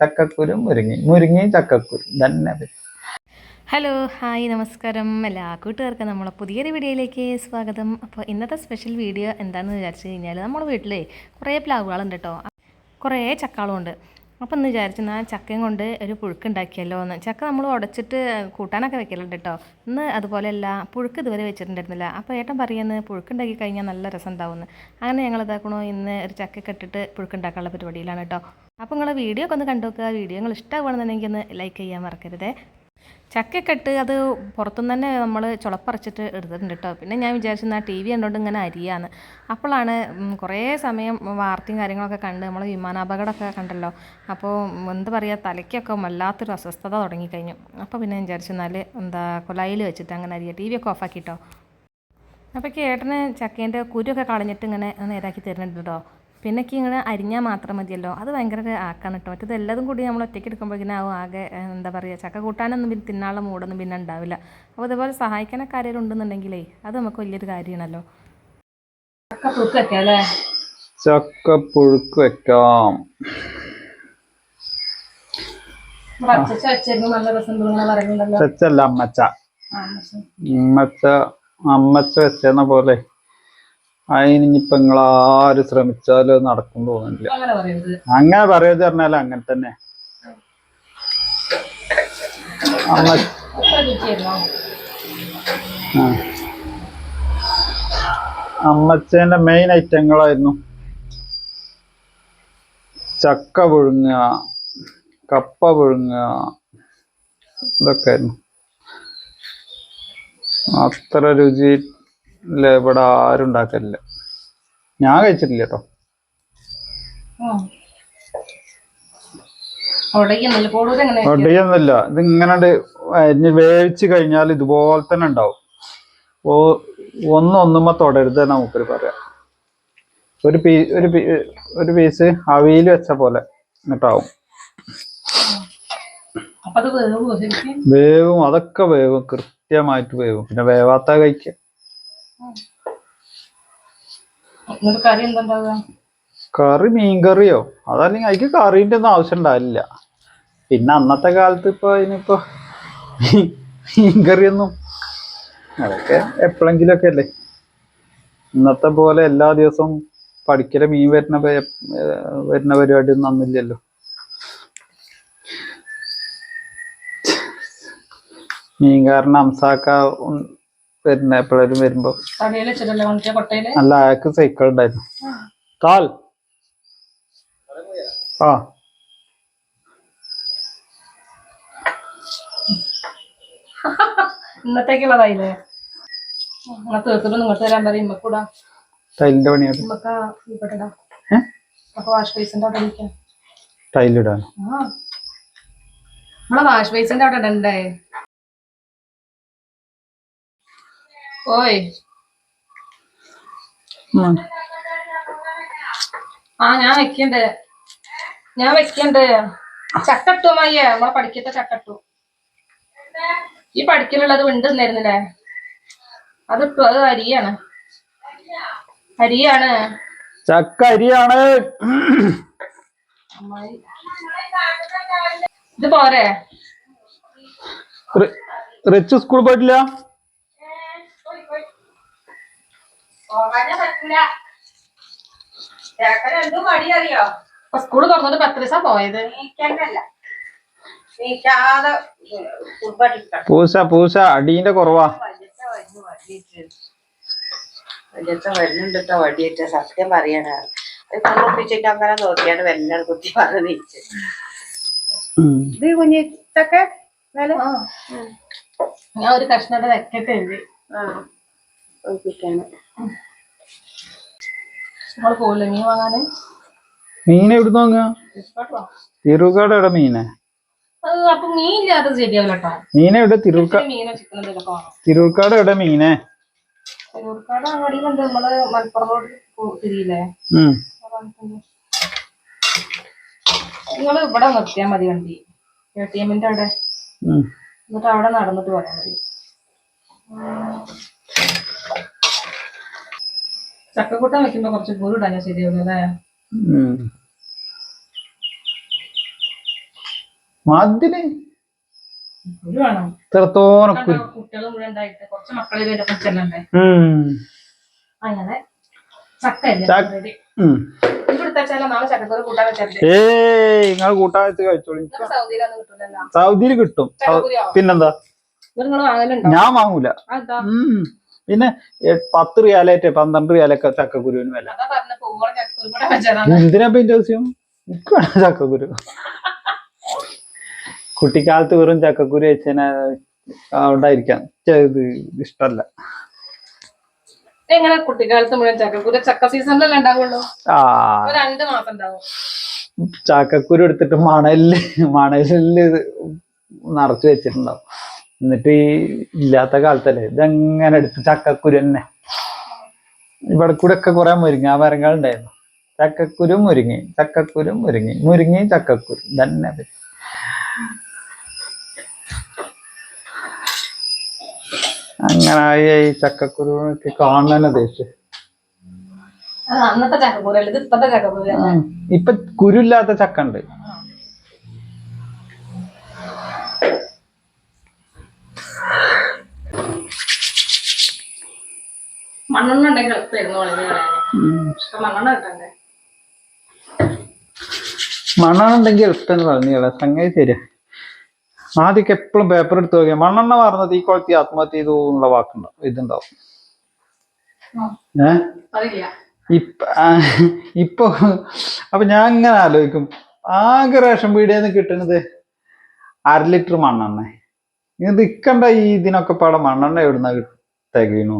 ചക്കക്കുരു മുരിങ്ങി മുരിങ്ങയും ചക്കക്കുരു തന്നെ ഹലോ ഹായ് നമസ്കാരം. എല്ലാ കൂട്ടുകാർക്കും നമ്മളെ പുതിയൊരു വീഡിയോയിലേക്ക് സ്വാഗതം. അപ്പോൾ ഇന്നത്തെ സ്പെഷ്യൽ വീഡിയോ എന്താണെന്ന് വിചാരിച്ചു കഴിഞ്ഞാൽ നമ്മുടെ വീട്ടിലേ കുറേ പ്ലാവുകളുണ്ട് കേട്ടോ. കുറേ ചക്കാളും ഉണ്ട്. അപ്പം എന്ന് വിചാരിച്ചു എന്നാൽ ചക്കയും കൊണ്ട് ഒരു പുഴുക്ക് ഉണ്ടാക്കിയല്ലോ എന്ന്. ചക്ക നമ്മൾ ഉടച്ചിട്ട് കൂട്ടാനൊക്കെ വെക്കലുണ്ട് കേട്ടോ. ഇന്ന് അതുപോലെയല്ല പുഴുക്ക് ഇതുവരെ വെച്ചിട്ടുണ്ടായിരുന്നില്ല. അപ്പോൾ ഏട്ടൻ പറയുന്നത് പുഴുക്ക് ഉണ്ടാക്കി കഴിഞ്ഞാൽ നല്ല രസം ഉണ്ടാവുമെന്ന്. അങ്ങനെ ഞങ്ങൾ ഇതാക്കണോ ഇന്ന് ഒരു ചക്ക കെട്ടിട്ട് പുഴുക്ക് ഉണ്ടാക്കാനുള്ള പരിപാടിയിലാണ് കേട്ടോ. അപ്പോൾ നിങ്ങൾ വീഡിയോ ഒക്കെ ഒന്ന് കണ്ടു നോക്കുക. വീഡിയോ നിങ്ങൾ ഇഷ്ടമാണെന്നുണ്ടെങ്കിൽ ഒന്ന് ലൈക്ക് ചെയ്യാൻ മറക്കരുതേ. ചക്കയൊക്കെ ഇട്ട് അത് പുറത്തുനിന്ന് തന്നെ നമ്മൾ ചുളപ്പറിച്ചിട്ട് എടുത്തിട്ടുണ്ട് കേട്ടോ. പിന്നെ ഞാൻ വിചാരിച്ചിരുന്ന ടി വി കണ്ടുകൊണ്ട് ഇങ്ങനെ അരിയാന്ന്. അപ്പോഴാണ് കുറേ സമയം വാർത്തയും കാര്യങ്ങളൊക്കെ കണ്ട് നമ്മൾ വിമാനാപകടമൊക്കെ കണ്ടല്ലോ. അപ്പോൾ എന്താ പറയുക തലയ്ക്കൊക്കെ വല്ലാത്തൊരു അസ്വസ്ഥത തുടങ്ങിക്കഴിഞ്ഞു. അപ്പോൾ പിന്നെ ഞാൻ വിചാരിച്ചു എന്നാൽ എന്താ കൊലായിൽ വെച്ചിട്ട് അങ്ങനെ അരിയ. ടി വി ഒക്കെ ഓഫാക്കിട്ടോ. അപ്പോൾ ഏട്ടന് ചക്കേന്റെ കുരുവൊക്കെ കളഞ്ഞിട്ട് ഇങ്ങനെ നേരാക്കി തരുന്നുണ്ട് കേട്ടോ. പിന്നെ ഇങ്ങനെ അരിഞ്ഞാൽ മാത്രം മതിയല്ലോ. അത് ഭയങ്കര ആക്കാണ് കേട്ടോ. മറ്റേത് എല്ലാതും കൂടി നമ്മൾ ഒറ്റയ്ക്ക് എടുക്കുമ്പോഴേക്കും ആവും. ആകെ എന്താ പറയുക ചക്ക കൂട്ടാനൊന്നും പിന്നെ തിന്നാനുള്ള മൂടൊന്നും പിന്നെ ഉണ്ടാവില്ല. അപ്പോൾ അതുപോലെ സഹായിക്കാനൊക്കെ ആരെങ്കിലും ഉണ്ടെന്നുണ്ടെങ്കിലേ അത് നമുക്ക് വലിയൊരു കാര്യമാണല്ലോ. ചക്കപ്പുഴുക്ക് വെക്കാം. അമ്മച്ച അമ്മച്ച വെച്ചെന്ന പോലെ. അതിനിപ്പോ നിങ്ങൾ ആര് ശ്രമിച്ചാലും നടക്കും തോന്നുന്നില്ല. അങ്ങനെ പറയുന്നത് പറയത് പറഞ്ഞാൽ അങ്ങനെ തന്നെ. അമ്മച്ചേന്റെ മെയിൻ ഐറ്റങ്ങളായിരുന്നു ചക്ക പുഴുങ്ങുക കപ്പ പുഴുങ്ങുക ഇതൊക്കെ ആയിരുന്നു അത്ര രുചി ഇവിടെ ആരും ഉണ്ടാക്കലില്ല. ഞാൻ കഴിച്ചിട്ടില്ല കേട്ടോ ഒടിയൊന്നുമില്ല ഇത് ഇങ്ങനെ അരിഞ്ഞ് വേവിച്ച് കഴിഞ്ഞാൽ ഇതുപോലെ തന്നെ ഉണ്ടാവും. ഓ ഒന്നൊന്നുമ്പോ തൊടരുത് നമുക്കൊരു പറയാം. ഒരു പീ ഒരു പീ ഒരു പീസ് അവിയിൽ വെച്ച പോലെ എന്നിട്ടാവും. വേവും അതൊക്കെ വേവും കൃത്യമായിട്ട് വേവും. പിന്നെ വേവാത്ത കഴിക്കുക എന്നിട്ട് കറി എന്താ ഉണ്ടാവുക കറി മീൻകറിയോ? അതല്ലെങ്കിൽ അതിക്ക് കറീന്റെ ഒന്നും ആവശ്യം ഉണ്ടാവില്ല. പിന്നെ അന്നത്തെ കാലത്ത് ഇപ്പൊ അതിനിപ്പോ മീൻകറിയൊന്നും അതൊക്കെ എപ്പോഴെങ്കിലും ഒക്കെ അല്ലേ? ഇന്നത്തെ പോലെ എല്ലാ ദിവസവും പഠിക്കല മീൻ വരുന്ന വരുന്ന പരിപാടി ഒന്നും അന്നില്ലല്ലോ. മീൻകാരൻ അംസാക്ക വരുന്ന എപ്പോഴും വരുമ്പോ. അല്ല അയാൾക്ക് സൈക്കിൾ ഉണ്ടായിരുന്നു. കാൽ. ആ. ഇന്നത്തേക്കുള്ളതായില്ലേ? അങ്ങനെ തീർത്തിട്ട് നിങ്ങൾക്ക് തരാൻ പറയും ഇമ്മക്കൂടാ ടൈലിന്റെ പണിയാണ്. വാഷ് ബേസിന്റെ അവിടെ ഇരിക്കാം. ടൈലിടാൻ നമ്മളെ വാഷ് ബേസിന്റെ അവിടെ ഇടണ്ടേ? ഓയ് ആ ഞാൻ വെക്കണ്ട്. ഞാൻ വെക്കണ്ട്. ചക്കട്ടു മയ്യ നമ്മളെ പഠിക്കത്തെ ചക്കട്ടു ഈ പഠിക്കലുള്ളത് വിണ്ട് തന്നിരുന്നില്ലേ അതിട്ടു അത് അരിയാണ്. അരിയാണ്. ചക്ക അരിയാണ്. ഇത് പോരെ. റിച്ച് സ്കൂൾ പോയിട്ടില്ല? അപ്പൊ സ്കൂൾ തുറന്നിട്ട് പത്ത് ദിവസം പോയത്. പൂസ പൂസ അടീന്റെ കുറവാ. വലിയത്തെ വരുന്നുണ്ടോ വടിയേറ്റ സത്യം പറയണ. കുളിപ്പിച്ചിട്ട് അങ്ങനെ നോക്കിയാണ് വെല്ലാണ് കുത്തി പറഞ്ഞ് നീച്ച്. ഇത് കുഞ്ഞിത്തൊക്കെ ഞാൻ ഒരു കഷ്ണത്തെ വെക്കട്ടെ ആ. കുളിപ്പിക്കാണ് നമ്മൾ പോവില്ല മീൻ വാങ്ങാന്? മീൻ എവിടുന്ന് വാങ്ങുക എവിടെ മീനെ? അപ്പൊ മീൻ ഇല്ലാതെ ശരിയാവില്ല കേട്ടോ മീൻ എവിടെ? തിരുവുക്ക മീനോ ചിക്കനോ എന്തെങ്കിലും വേണം തിരുവുക്കാട് എവിടെ മീനെ? തിരൂർക്കാട് അങ്ങാടിയിലുണ്ട് നമ്മൾ മലപ്പുറം റോഡ് തിരിയില്ലേ? നിങ്ങൾ ഇവിടെ നിർത്തിയാ മതി വണ്ടി. എ ടി എമ്മിന്റെ അവിടെ. എന്നിട്ട് അവിടെ നടന്നിട്ട് പോയാൽ മതി. ചക്കക്കൂട്ടം വെക്കുമ്പോ കുറച്ച് ഇടാൻ ശരിയാവില്ല അല്ലേ? കുട്ടികൾ മുഴുവൻ ഉണ്ടായിട്ട് കുറച്ച് ചെല്ലണ്ടേ. അങ്ങനെ ഏയ് നിങ്ങൾ കൂട്ടാൻ വെച്ച് കഴിച്ചോളി. സൗദിയിൽ കിട്ടും. പിന്നെന്താ? ഞാൻ വാങ്ങൂല. പിന്നെ പത്ത് റിയാലായിട്ട് പന്ത്രണ്ട് റിയാലൊക്കെ ചക്കക്കുരുവിന് വില. എന്തിനാ ഇപ്പൊ ഇതിന്റെ ആവശ്യം? ചക്കക്കുരു. കുട്ടിക്കാലത്ത് വെറും ചക്കക്കുരു വെച്ചതിനെ ഉണ്ടായിരിക്കാം ഇത് ഇഷ്ടല്ല. എങ്ങനെ കുട്ടിക്കാലത്ത് മുഴുവൻ ചക്കക്കുരു? ചക്ക സീസണിലല്ലേ ഉണ്ടാവുള്ളൂ? ആ. രണ്ട് മാസം ഉണ്ടാവും. ചക്കക്കുരു എടുത്തിട്ട് മണലിൽ മണലിൽ നിറച്ച് വെച്ചിട്ടുണ്ടാവും. എന്നിട്ട് ഈ ഇല്ലാത്ത കാലത്തല്ലേ ഇതെങ്ങനെ എടുത്ത് ചക്കക്കുരു തന്നെ. ഇവിടെ കൂടെ ഒക്കെ കുറെ മുരിങ്ങ മരങ്ങളുണ്ടായിരുന്നു ചക്കക്കുരു മുരിങ്ങി ചക്കക്കുരു മുരിങ്ങി മുരിങ്ങി ചക്കക്കുരു തന്നെ. അങ്ങനെ ഈ ചക്കക്കുരു ഒക്കെ കാണാൻ ദേശം അത് അന്നത്തെ ചക്കക്കുരു ഇത് ഇപ്പത്തെ ചക്കക്കുരു ഇപ്പൊ കുരുല്ലാത്ത ചക്ക ഉണ്ട് മണ്ണെണ്ണ ഉണ്ടെങ്കിൽ എളുപ്പമായിരുന്നു വളരെ പക്ഷെ മണ്ണെണ്ണ കിട്ടണ്ടേ മണ്ണെണ്ണ എളുപ്പം പറഞ്ഞില്ല സംഗതി ശരിയാ. ആദ്യമൊക്കെ എപ്പോഴും പേപ്പർ എടുത്ത് നോക്കിയാൽ മണ്ണെണ്ണ പറഞ്ഞത് ഈ കൊളത്തി ആത്മഹത്യ ചെയ്തു എന്നുള്ള വാക്കുണ്ടാവും ഇതുണ്ടാവും. ഇപ്പ ഇപ്പൊ അപ്പൊ ഞാൻ ഇങ്ങനെ ആലോചിക്കും. ആകെ റേഷൻ പീടിയെന്ന് കിട്ടുന്നത് അര ലിറ്റർ മണ്ണെണ്ണ. ഇത് ഇക്കണ്ട ഈ ഇതിനൊക്കെ പാടെ മണ്ണെണ്ണ എവിടുന്ന തികയണു?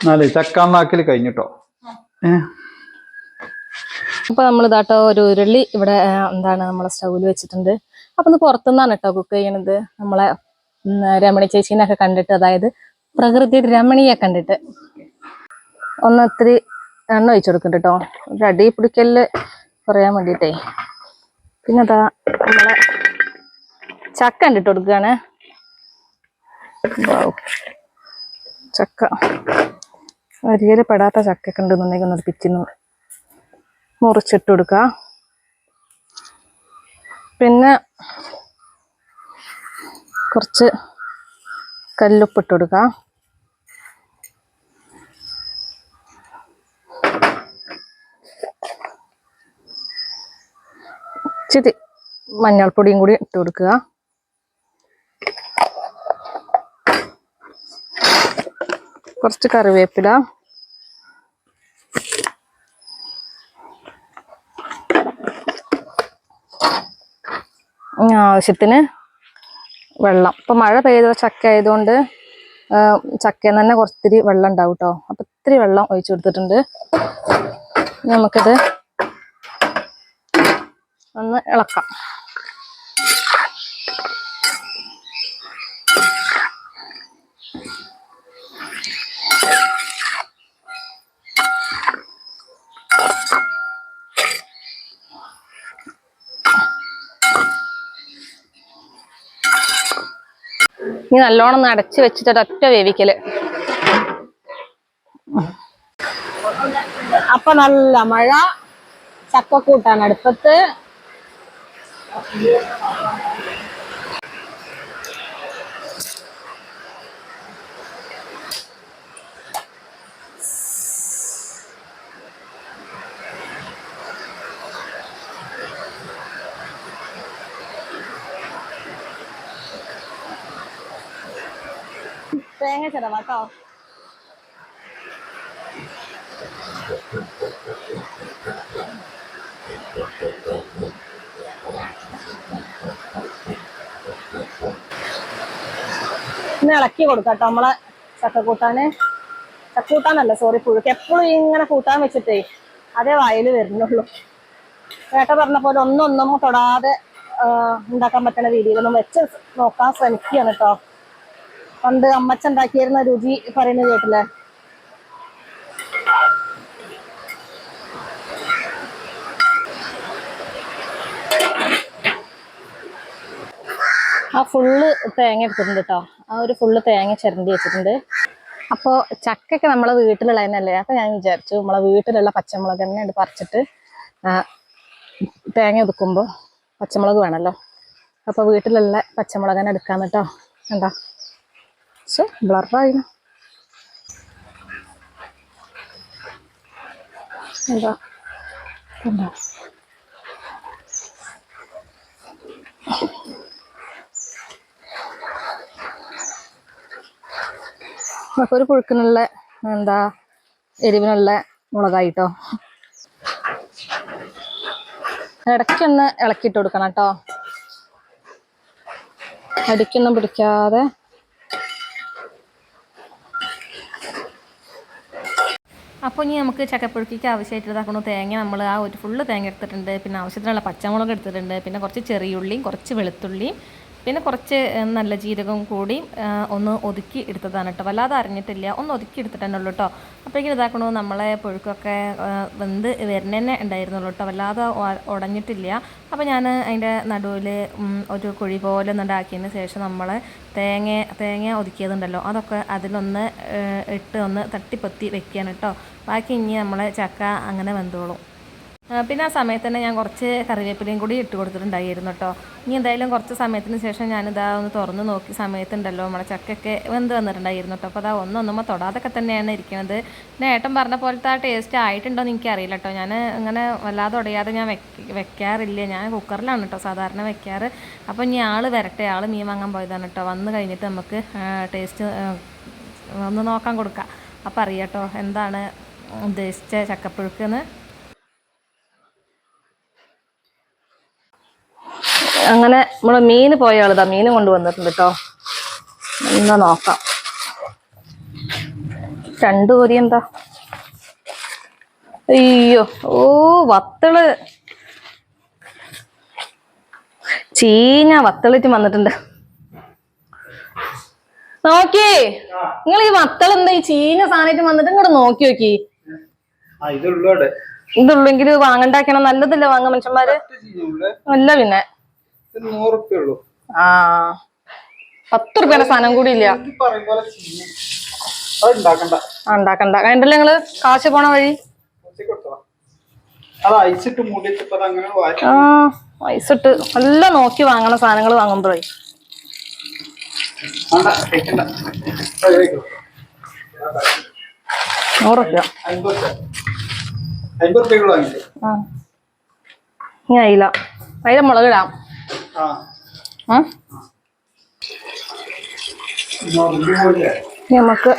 എന്നാലേ ചക്കാന്നാക്കൽ കഴിഞ്ഞിട്ടോ? ഏഹ് അപ്പോൾ നമ്മൾ ഇതാട്ടോ ഒരു ഉരുളി ഇവിടെ എന്താണ് നമ്മളെ സ്റ്റൗവിൽ വെച്ചിട്ടുണ്ട്. അപ്പം ഇത് പുറത്തുനിന്നാണ് കേട്ടോ കുക്ക് ചെയ്യണത്. നമ്മളെ രമണി ചേച്ചീനൊക്കെ കണ്ടിട്ട് അതായത് പ്രകൃതി രമണിയെ കണ്ടിട്ട്. ഒന്ന് ഒത്തിരി എണ്ണ ഒഴിച്ചു കൊടുക്കുന്നുണ്ട് കേട്ടോ. ഒരു അടി പിടിക്കൽ കുറയാൻ വേണ്ടിയിട്ടേ. പിന്നെ അതാ നമ്മളെ ചക്ക കണ്ടിട്ട് കൊടുക്കുകയാണ്. ചക്ക. അരിയൽ പെടാത്ത ചക്കൊക്കെ ഉണ്ടെന്നുണ്ടെങ്കിൽ ഒന്ന് പിച്ചിന്ന് മുറിച്ചിട്ട് കൊടുക്കുക പിന്നെ കുറച്ച് കല്ലുപ്പിട്ട് കൊടുക്കുക ഇച്ചിരി മഞ്ഞൾപ്പൊടിയും കൂടി ഇട്ട് കൊടുക്കുക. കുറച്ച് കറിവേപ്പില. ആവശ്യത്തിന് വെള്ളം. ഇപ്പം മഴ പെയ്ത ചക്ക ആയതുകൊണ്ട് ചക്കയിൽ തന്നെ കുറച്ചിരി വെള്ളം ഉണ്ടാവും കേട്ടോ അപ്പം ഇത്തിരി വെള്ളം ഒഴിച്ചു കൊടുത്തിട്ടുണ്ട്. നമുക്കിത് ഒന്ന് ഇളക്കാം. ഇനി നല്ലോണം അടച്ച് വെച്ചിട്ട് ഒറ്റ വേവിക്കൽ. അപ്പൊ നല്ല മഴ. ചക്കക്കൂട്ടാണ് അടുപ്പത്ത്. തേങ്ങ ചിലവാട്ടോ ഇന്ന് ഇളക്കി കൊടുക്കാട്ടോ നമ്മളെ ചക്കക്കൂട്ടാന്. ചക്കൂട്ടാനല്ല സോറി പുഴുക്ക്. എപ്പോഴും ഇങ്ങനെ കൂട്ടാൻ വെച്ചിട്ടേ അതേ വായിൽ വരുന്നുള്ളൂ. ഏട്ട പറഞ്ഞ പോലെ ഒന്നും ഒന്നും തൊടാതെ ഉണ്ടാക്കാൻ പറ്റുന്ന രീതിയിലൊന്നും വെച്ച് നോക്കാൻ ശ്രമിക്കുകയാണ് കേട്ടോ. പണ്ട് അമ്മച്ച ഉണ്ടാക്കിയിരുന്ന രുചി പറയുന്നത് കേട്ടില്ലേ? ആ ഫുള്ള് തേങ്ങ എടുത്തിട്ടുണ്ട് കേട്ടോ ആ ഒരു ഫുള്ള് തേങ്ങ ചിരണ്ടി വെച്ചിട്ടുണ്ട്. അപ്പോൾ ചക്കയൊക്കെ നമ്മളെ വീട്ടിലുള്ള തന്നെയല്ലേ അപ്പോൾ ഞാൻ വിചാരിച്ചു നമ്മളെ വീട്ടിലുള്ള പച്ചമുളക് തന്നെ ഉണ്ട് പറിച്ചിട്ട് തേങ്ങ ഒതുക്കുമ്പോൾ പച്ചമുളക് വേണമല്ലോ അപ്പോൾ വീട്ടിലുള്ള പച്ചമുളക് തന്നെ എടുക്കാന്ന് കേട്ടോ എന്താ പക്ഷെ ബ്ലറായിരുന്നു എന്താ എന്താ ഒരു പുഴുക്കിനുള്ള എന്താ എരിവിനുള്ള മുളകായിട്ടോ. ഇടയ്ക്കൊന്ന് ഇളക്കിയിട്ട് കൊടുക്കണം കേട്ടോ. അടിക്കൊന്നും പിടിക്കാതെ. അപ്പോൾ ഇനി നമുക്ക് ചക്കപ്പുഴുക്കിക്ക് ആവശ്യമായിട്ട് ഇതാക്കണു തേങ്ങ നമ്മൾ ആ ഒരു ഫുള്ള് തേങ്ങ എടുത്തിട്ടുണ്ട്. പിന്നെ ആവശ്യത്തിനുള്ള പച്ചമുളക് എടുത്തിട്ടുണ്ട്. പിന്നെ കുറച്ച് ചെറിയുള്ളിയും കുറച്ച് വെളുത്തുള്ളിയും പിന്നെ കുറച്ച് നല്ല ജീരകം കൂടി ഒന്ന് ഒതുക്കി എടുത്തതാണ് കേട്ടോ വല്ലാതെ അറിഞ്ഞിട്ടില്ല ഒന്ന് ഒതുക്കി എടുത്തിട്ട് ഉള്ളൂ കേട്ടോ അപ്പോഴേക്കും ഇതാക്കണു നമ്മളെ പുഴുക്കൊക്കെ വെന്ത് വരുന്നതന്നെ ഉണ്ടായിരുന്നുള്ളൂ കേട്ടോ വല്ലാതെ ഉടഞ്ഞിട്ടില്ല അപ്പോൾ ഞാൻ അതിന്റെ നടുവിൽ ഒരു കുഴി പോലെ ഒന്നുണ്ടാക്കിയതിന് ശേഷം നമ്മൾ തേങ്ങ തേങ്ങ ഒതുക്കിയതുണ്ടല്ലോ. അതൊക്കെ അതിലൊന്ന് ഇട്ട് ഒന്ന് തട്ടിപ്പൊത്തി വെക്കുകയാണ് കേട്ടോ ബാക്കി ഇനി നമ്മൾ ചക്ക അങ്ങനെ വെന്തോളും. പിന്നെ ആ സമയത്ത് തന്നെ ഞാൻ കുറച്ച് കറിവേപ്പിലയും കൂടി ഇട്ട് കൊടുത്തിട്ടുണ്ടായിരുന്നു കേട്ടോ ഇനി എന്തായാലും കുറച്ച് സമയത്തിന് ശേഷം ഞാനിതാ ഒന്ന് തുറന്ന് നോക്കി സമയത്തുണ്ടല്ലോ നമ്മളെ ചക്കയൊക്കെ വെന്ത് വന്നിട്ടുണ്ടായിരുന്നു കേട്ടോ അപ്പോൾ അതാ ഒന്നൊന്നുമ്പോൾ തൊടാതൊക്കെ തന്നെയാണ് ഇരിക്കുന്നത് പിന്നെ ഏട്ടൻ പറഞ്ഞ പോലത്തെ ആ ടേസ്റ്റ് ആയിട്ടുണ്ടോ എന്ന് എനിക്കറിയില്ല കേട്ടോ ഞാൻ അങ്ങനെ വല്ലാതെ ഉടയാതെ ഞാൻ വെക്ക വെക്കാറില്ല. ഞാൻ കുക്കറിലാണ് കേട്ടോ സാധാരണ വെക്കാറ്. അപ്പോൾ ഇനി ആൾ വരട്ടെ ആൾ മീൻ വാങ്ങാൻ പോയതാണ് കേട്ടോ വന്ന് കഴിഞ്ഞിട്ട് നമുക്ക് ടേസ്റ്റ് ഒന്ന് നോക്കാൻ കൊടുക്കാം. അപ്പോൾ അറിയാം കേട്ടോ എന്താണ് ഉദ്ദേശിച്ച ചക്കപ്പുഴുക്കെന്ന് അങ്ങനെ നമ്മൾ മീൻ പോയ ആളിതാ മീന് കൊണ്ടുവന്നിട്ടുണ്ട് കേട്ടോ ഒന്ന് നോക്കാം. രണ്ടു കോരി എന്താ? അയ്യോ ഓ വത്തൾ. ചീഞ്ഞ വത്തളിറ്റ് വന്നിട്ടുണ്ട്. നോക്കി. നിങ്ങൾ ഈ വത്തൾ എന്താ ഈ ചീഞ്ഞ സാധനമായിട്ട് വന്നിട്ട് ഇങ്ങോട്ട് നോക്കി നോക്കി. ഇതുള്ളെങ്കിൽ വാങ്ങണ്ടാക്കണം നല്ലതല്ലേ വാങ്ങാൻ മനുഷ്യന്മാര്? അല്ല പിന്നെ. നൂറ് റുപ്യ ഉള്ളൂ ആ. പത്ത് റുപ്യയുടെ സാധനം കൂടി ഇല്ല. ഉണ്ടാക്കണ്ട. ആ, നിങ്ങൾ കാശ് പോണ വഴി? ഐസിട്ട് ആ നല്ല നോക്കി വാങ്ങണ സാധനങ്ങൾ വാങ്ങുമ്പോഴേ. നൂറ് റുപ്യ ഇനി അയില. അയില മുളക് ഇടാം നമുക്ക്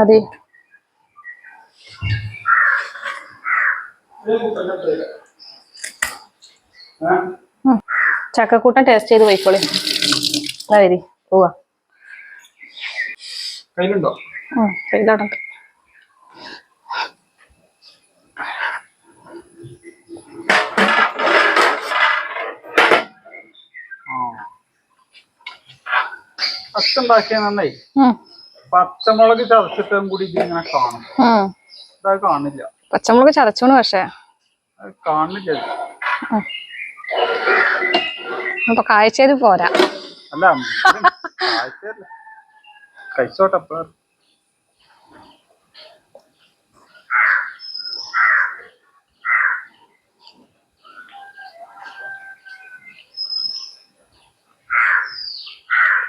അതെ ചക്കക്കൂട്ടം ടേസ്റ്റ് ചെയ്ത് പോയിക്കോളി. അതെ പോവാ. കയ്യിലുണ്ടോ? കയ്യിലാടുണ്ട് ഫസ്റ്റ് ഉണ്ടാക്കിയ നന്നായി പച്ചമുളക് ചതച്ചിട്ടും കൂടി ഇത് ഇങ്ങനെ കാണും. അത് കാണില്ല. പച്ചമുളക് ചതച്ചോണ് പക്ഷേ. കാണില്ല ഇത്. അപ്പൊ കാഴ്ചയിൽ പോരാ. അല്ല ഇത്. കഴിച്ചോട്ടെ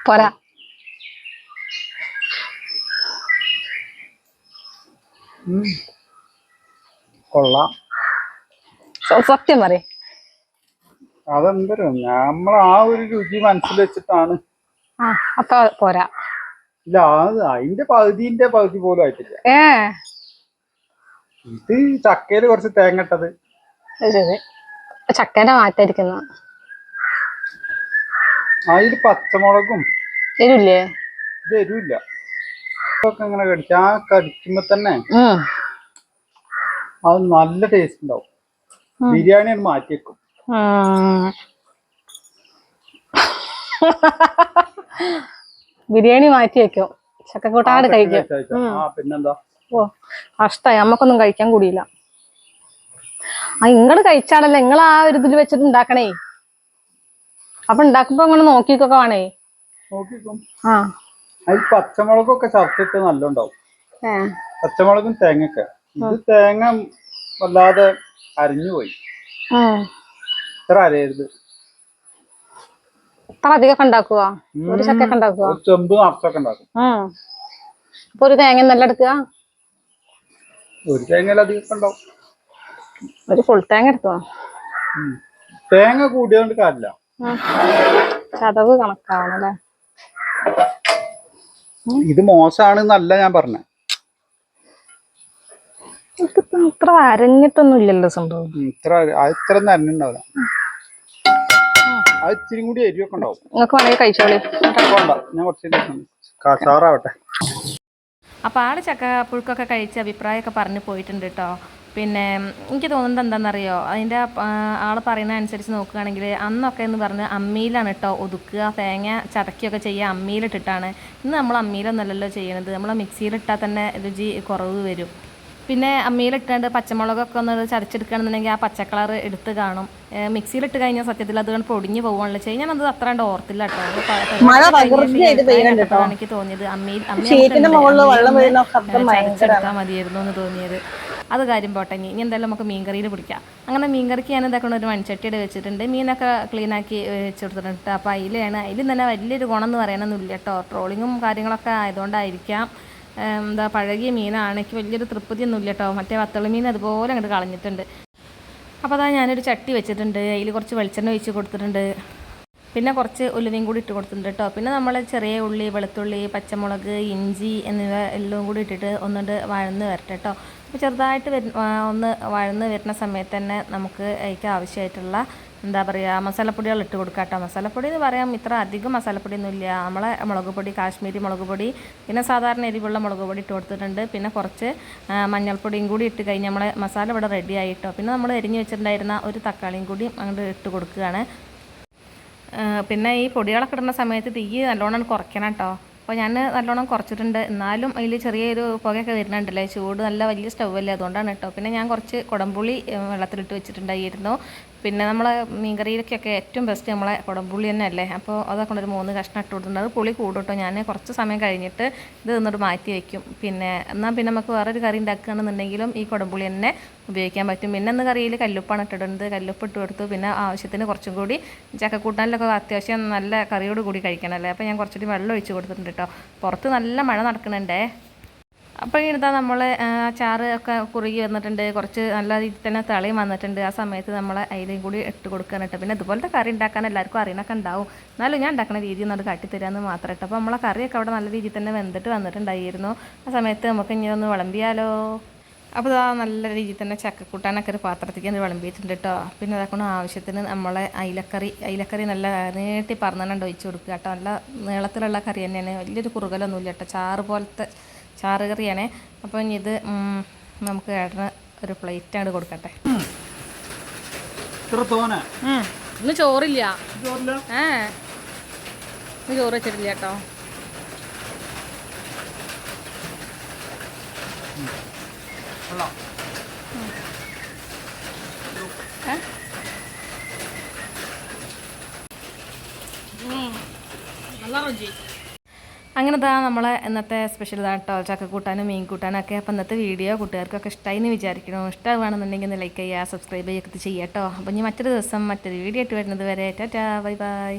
പോരാ. കൊള്ളാം. സത്യം പറയേ. അതെന്തരും നമ്മൾ ആ ഒരു രുചി മനസ്സിൽ വെച്ചിട്ടാണ്. അപ്പൊ പോരാ. ഇല്ല അത് അതിന്റെ പകുതിന്റെ പകുതി പോലും ആയിട്ടില്ല. ഇത് ചക്കയിൽ കുറച്ച് തേങ്ങ ഇട്ടത്. അത് ശരി. ചക്കേന്റെ മാറ്റായിരിക്കുന്ന. അതിൽ പച്ചമുളകും. എരില്ലേ ഇത് എരിവില്ല. ഇങ്ങനെ കടിച്ച് ആ കടിക്കുമ്പോ തന്നെ അത് നല്ല ടേസ്റ്റ് ഉണ്ടാവും. ബിരിയാണി അത് മാറ്റിയേക്കും ബിരിയാണി മാറ്റി വെക്കും. ചക്കക്കൂട്ടാട് കഴിക്കും. പിന്നെന്താ? ഓ കഷ്ടായി. നമ്മക്കൊന്നും കഴിക്കാൻ കൂടിയില്ല. ആ ഇങ്ങൾ കഴിച്ചാടല്ലേ നിങ്ങൾ ആ ഒരു ഇതിൽ വെച്ചിട്ട് ഉണ്ടാക്കണേ. അപ്പൊ ഉണ്ടാക്കുമ്പോ അങ്ങനെ നോക്കിക്കൊക്കെ വേണേ. ആ. അതിൽ പച്ചമുളകൊക്കെ ചർച്ചിട്ട് നല്ല ഉണ്ടാവും ഏ പച്ചമുളകും തേങ്ങയൊക്കെ. ഇത് തേങ്ങ വല്ലാതെ അരിഞ്ഞു പോയി. ഇത്ര അരയരുത് ഇത്ര അധികം ഉണ്ടാക്കുക ഒരു ഉണ്ടാക്കുക ചെമ്പ് നിറച്ചൊക്കെ ഉണ്ടാക്കും. ഉം അപ്പൊ ഒരു തേങ്ങ നല്ല എടുക്കുക? ഒരു തേങ്ങയിൽ അധികം ഉണ്ടാവും. ഒരു ഫുൾ തേങ്ങ എടുക്കുക തേങ്ങ കൂടിയതുകൊണ്ട് കാര്യമില്ല. ചതവ് കണക്കാവണം ഇത് മോശമാണെന്നല്ല ഞാൻ പറഞ്ഞ. ഇത്ര അരഞ്ഞിട്ടൊന്നും ഇല്ലല്ലോ സംഭവം ഇത്ര ഇത്ര അരഞ്ഞിണ്ടാവില്ല അത് ഇച്ചിരി കൂടി എരിവൊക്കെ ഉണ്ടാവും. നിങ്ങൾക്ക് വേണമെങ്കിൽ കഴിച്ചോളി. ഞാൻ കുറച്ച് അപ്പോൾ ചക്ക പുഴുക്കൊക്കെ കഴിച്ച് അഭിപ്രായമൊക്കെ പറഞ്ഞു പോയിട്ടുണ്ട് കേട്ടോ. പിന്നെ എനിക്ക് തോന്നുന്നത് എന്താണെന്നറിയോ? അതിന്റെ ആൾ പറയുന്ന അനുസരിച്ച് നോക്കുകയാണെങ്കിൽ അന്നൊക്കെ എന്ന് പറഞ്ഞ് അമ്മിയിലാണ് കേട്ടോ ഒതുക്കുക തേങ്ങ ചതക്കുകയൊക്കെ ചെയ്യുക അമ്മിയിലിട്ടിട്ടാണ് ഇന്ന് നമ്മൾ അമ്മിയിലൊന്നല്ലല്ലോ ചെയ്യണത്. നമ്മൾ മിക്സിയിലിട്ടാൽ തന്നെ രുചി കുറവ് വരും. പിന്നെ അമ്മിയിലിട്ടാണ്ട് പച്ചമുളകൊക്കെ ഒന്ന് ചതച്ചെടുക്കുകയാണെന്നുണ്ടെങ്കിൽ ആ പച്ച കളർ എടുത്ത് കാണും. മിക്സിയിലിട്ട് കഴിഞ്ഞാൽ സത്യത്തിൽ അത് കണ്ട് പൊടിഞ്ഞു പോകുകയാണല്ലോ ചെയ്യും ഞാനത് അത്ര കണ്ട് ഓർത്തില്ല കേട്ടോ അത് എനിക്ക് തോന്നിയത്. അമ്മിയിൽ അമ്മി ഷീറ്റിന്റെ മുകളിൽ വെള്ളം വീഴുന്ന ശബ്ദം ചതച്ചെടുത്താൽ മതിയായിരുന്നു എന്ന് തോന്നിയത്. അത് കാര്യം പോട്ടെ ഇനി എന്തായാലും നമുക്ക് മീൻകറിയിൽ പിടിക്കാം. അങ്ങനെ മീൻകറിക്ക് ഞാൻ ഇതാക്കണം ഒരു മൺചട്ടിയുടെ വെച്ചിട്ടുണ്ട്. മീനൊക്കെ ക്ലീനാക്കി വെച്ച് കൊടുത്തിട്ടുണ്ട്. അപ്പോൾ അതിലാണ്. അതിൽ തന്നെ വലിയൊരു ഗുണം എന്ന് പറയാനൊന്നുമില്ല കേട്ടോ ട്രോളിങ്ങും കാര്യങ്ങളൊക്കെ ആയതുകൊണ്ടായിരിക്കാം. എന്താ പഴകിയ മീനാണ്. എനിക്ക് വലിയൊരു തൃപ്തിയൊന്നും ഇല്ല കേട്ടോ. മറ്റേ വത്തളി മീൻ അതുപോലെ അങ്ങോട്ട് കളഞ്ഞിട്ടുണ്ട്. അപ്പോൾ അതാ ഞാനൊരു ചട്ടി വെച്ചിട്ടുണ്ട്. അതിൽ കുറച്ച് വെളിച്ചെണ്ണ ഒഴിച്ച് കൊടുത്തിട്ടുണ്ട്. പിന്നെ കുറച്ച് ഉലുവയും കൂടി ഇട്ട് കൊടുത്തിട്ടുണ്ട് കേട്ടോ. പിന്നെ നമ്മൾ ചെറിയ ഉള്ളി വെളുത്തുള്ളി പച്ചമുളക് ഇഞ്ചി എന്നിവ എല്ലാം കൂടി ഇട്ടിട്ട് ഒന്നുകൊണ്ട് വഴന്ന് വരട്ടെ കേട്ടോ. അപ്പോൾ ചെറുതായിട്ട് വരു ഒന്ന് വഴന്ന് വരുന്ന സമയത്ത് തന്നെ നമുക്ക് അതിക്ക് ആവശ്യമായിട്ടുള്ള എന്താ പറയുക മസാലപ്പൊടികൾ ഇട്ട് കൊടുക്കാം കേട്ടോ. മസാലപ്പൊടി എന്ന് പറയാം ഇത്ര അധികം മസാലപ്പൊടിയൊന്നും ഇല്ല. നമ്മളെ മുളക് പൊടി കാശ്മീരി മുളക് പൊടി പിന്നെ സാധാരണ എരിവുള്ള മുളക് പൊടി ഇട്ട് കൊടുത്തിട്ടുണ്ട്. പിന്നെ കുറച്ച് മഞ്ഞൾപ്പൊടിയും കൂടി ഇട്ട് കഴിഞ്ഞ് നമ്മളെ മസാല ഇവിടെ റെഡി ആയിട്ടോ. പിന്നെ നമ്മൾ എരിഞ്ഞ് വെച്ചിട്ടുണ്ടായിരുന്ന ഒരു തക്കാളിയും കൂടി അങ്ങോട്ട് ഇട്ട് കൊടുക്കുകയാണ്. പിന്നെ ഈ പൊടികളൊക്കെ ഇടുന്ന സമയത്ത് തീ നല്ലോണം കുറയ്ക്കണം കേട്ടോ. അപ്പോൾ ഞാൻ നല്ലോണം കുറച്ചിട്ടുണ്ട്. എന്നാലും അതിൽ ചെറിയൊരു പുകയൊക്കെ വരുന്നുണ്ടല്ലേ. ചൂട് നല്ല വലിയ സ്റ്റൗ അല്ലേ അതുകൊണ്ടാണ് കേട്ടോ. പിന്നെ ഞാൻ കുറച്ച് കുടംപുളി വെള്ളത്തിലിട്ട് വെച്ചിട്ടുണ്ടായിരുന്നു. പിന്നെ നമ്മളെ മീൻകറിയിലേക്കൊക്കെ ഏറ്റവും ബെസ്റ്റ് നമ്മളെ കുടംപുള്ളി തന്നെ അല്ലേ അപ്പോൾ അതൊക്കെ ഒരു മൂന്ന് കഷ്ണം ഇട്ട് കൊടുത്തിട്ടുണ്ട്. അത് പുളി കൂടുട്ടോ? ഞാൻ കുറച്ച് സമയം കഴിഞ്ഞിട്ട് ഇത് നിന്നിട്ട് മാറ്റി വയ്ക്കും പിന്നെ എന്നാൽ പിന്നെ നമുക്ക് വേറൊരു കറി ഉണ്ടാക്കുകയാണെന്നുണ്ടെങ്കിലും ഈ കുടംപുളി തന്നെ ഉപയോഗിക്കാൻ പറ്റും. പിന്നെ ഇന്ന് കറിയിൽ കല്ലുപ്പാണ് ഇട്ടിടുന്നത് കല്ലുപ്പ് ഇട്ട് കൊടുത്തു. പിന്നെ ആവശ്യത്തിന് കുറച്ചും കൂടി ചക്കക്കൂട്ടാനിലൊക്കെ അത്യാവശ്യം നല്ല കറിയോട് കൂടി കഴിക്കണമല്ലേ അപ്പോൾ ഞാൻ കുറച്ചുകൂടി വെള്ളം ഒഴിച്ച് കൊടുത്തിട്ടുണ്ട് കേട്ടോ. പുറത്ത് നല്ല മഴ നടക്കുന്നുണ്ടേ അപ്പോൾ ഇതാ നമ്മൾ ചാറ് ഒക്കെ കുറുകി വന്നിട്ടുണ്ട്. കുറച്ച് നല്ല രീതിയിൽ തന്നെ തളിയും വന്നിട്ടുണ്ട്. ആ സമയത്ത് നമ്മൾ അതിലേയും കൂടി ഇട്ട് കൊടുക്കാനിട്ട് പിന്നെ ഇതുപോലത്തെ കറി ഉണ്ടാക്കാൻ എല്ലാവർക്കും അറിയണൊക്കെ ഉണ്ടാവും. എന്നാലും ഞാൻ ഉണ്ടാക്കുന്ന രീതി ഒന്നത് കാട്ടിത്തരാമെന്ന് മാത്രം ഇട്ട് അപ്പോൾ നമ്മളെ കറിയൊക്കെ അവിടെ നല്ല രീതിയിൽ തന്നെ വെന്തിട്ട് വന്നിട്ടുണ്ടായിരുന്നു. ആ സമയത്ത് നമുക്ക് ഇനി ഒന്ന് വിളമ്പിയാലോ? അപ്പോൾ ഇതാ നല്ല രീതിയിൽ തന്നെ ചക്കക്കൂട്ടാനൊക്കെ ഒരു പാത്രത്തേക്ക് അത് വിളമ്പിയിട്ടുണ്ട് കേട്ടോ പിന്നെ അതൊക്കെ ആവശ്യത്തിന് നമ്മളെ അയിലക്കറി അയിലക്കറി നല്ല നീട്ടി പറന്നുകൊണ്ട് ഒഴിച്ച് കൊടുക്കുക കേട്ടോ നല്ല നീളത്തിലുള്ള കറി തന്നെയാണ്. വലിയൊരു കുറുകലൊന്നുമില്ല കേട്ടോ ചാറ് പോലത്തെ ചാറ് കറിയാണേ അപ്പോൾ ഇനി ഇത് നമുക്ക് ഏട്ടന് ഒരു പ്ലേറ്റ് അങ്ങോട്ട് കൊടുക്കട്ടെ ഇന്ന് ചോറില്ല. ഏ ഇന്ന് ചോറ് വെച്ചിട്ടില്ല കേട്ടോ. അങ്ങനെ നമ്മളെ ഇന്നത്തെ സ്പെഷ്യൽ ഇതാണ് കേട്ടോ. ചക്കക്കൂട്ടാനും മീൻ കൂട്ടാനും ഒക്കെ. അപ്പോൾ ഇന്നത്തെ വീഡിയോ കൂട്ടുകാർക്കൊക്കെ ഇഷ്ടമായി എന്ന് വിചാരിക്കണോ ഇഷ്ടമാണെന്നുണ്ടെങ്കിൽ ഒന്ന് ലൈക്ക് ചെയ്യുക സബ്സ്ക്രൈബ് ചെയ്യുക ചെയ്യാം കേട്ടോ. അപ്പോൾ ഇനി മറ്റൊരു ദിവസം മറ്റൊരു വീഡിയോ ആയിട്ട് വരുന്നത് വരെ. Tata bye bye.